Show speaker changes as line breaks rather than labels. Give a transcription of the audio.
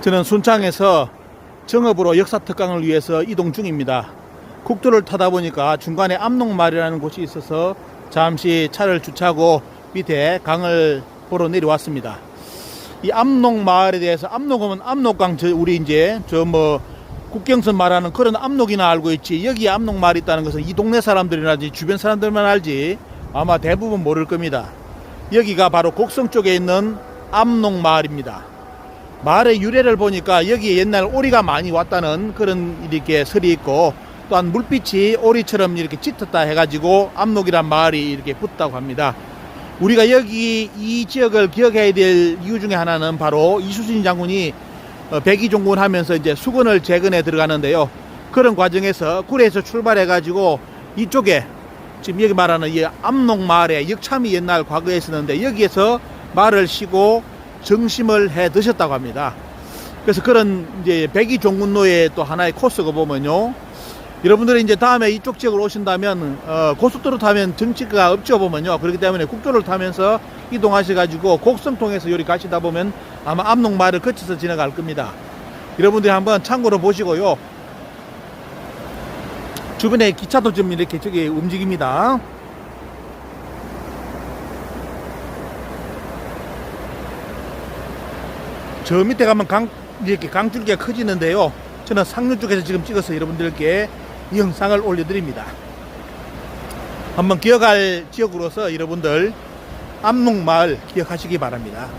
저는 순창에서 정읍으로 역사 특강을 위해서 이동 중입니다. 국도를 타다 보니까 중간에 압록마을이라는 곳이 있어서 잠시 차를 주차하고 밑에 강을 보러 내려왔습니다. 이 압록마을에 대해서 압록하면 압록강 저 우리 이제 저 뭐 국경선 말하는 그런 압록이나 알고 있지 여기 압록마을이 있다는 것은 이 동네 사람들이라든지 주변 사람들만 알지 아마 대부분 모를 겁니다. 여기가 바로 곡성 쪽에 있는 압록마을입니다. 마을의 유래를 보니까 여기에 옛날 오리가 많이 왔다는 그런 이렇게 설이 있고 또한 물빛이 오리처럼 이렇게 짙었다 해가지고 압록이란 마을이 이렇게 붙다고 합니다. 우리가 여기 이 지역을 기억해야 될 이유 중에 하나는 바로 이수진 장군이 어, 백이종군 하면서 이제 수건을 재건해 들어가는데요. 그런 과정에서 구례에서 출발해가지고 이쪽에 지금 여기 말하는 이 압록 마을에 역참이 옛날 과거에 있었는데 여기에서 말을 쉬고 정심을 해 드셨다고 합니다. 그래서 그런 이제 백이 종군로의 또 하나의 코스가 보면요. 여러분들이 이제 다음에 이쪽 지역으로 오신다면 어, 고속도로 타면 정치가 없죠 보면요. 그렇기 때문에 국도를 타면서 이동하셔 가지고 곡성 통해서 여기 가시다 보면 아마 압록마을을 거쳐서 지나갈 겁니다. 여러분들이 한번 참고로 보시고요. 주변에 기차도 좀 이렇게 저기 움직입니다. 저 밑에 가면 강 이렇게 강줄기가 커지는데요. 저는 상류 쪽에서 지금 찍어서 여러분들께 이 영상을 올려드립니다. 한번 기억할 지역으로서 여러분들 압록마을 기억하시기 바랍니다.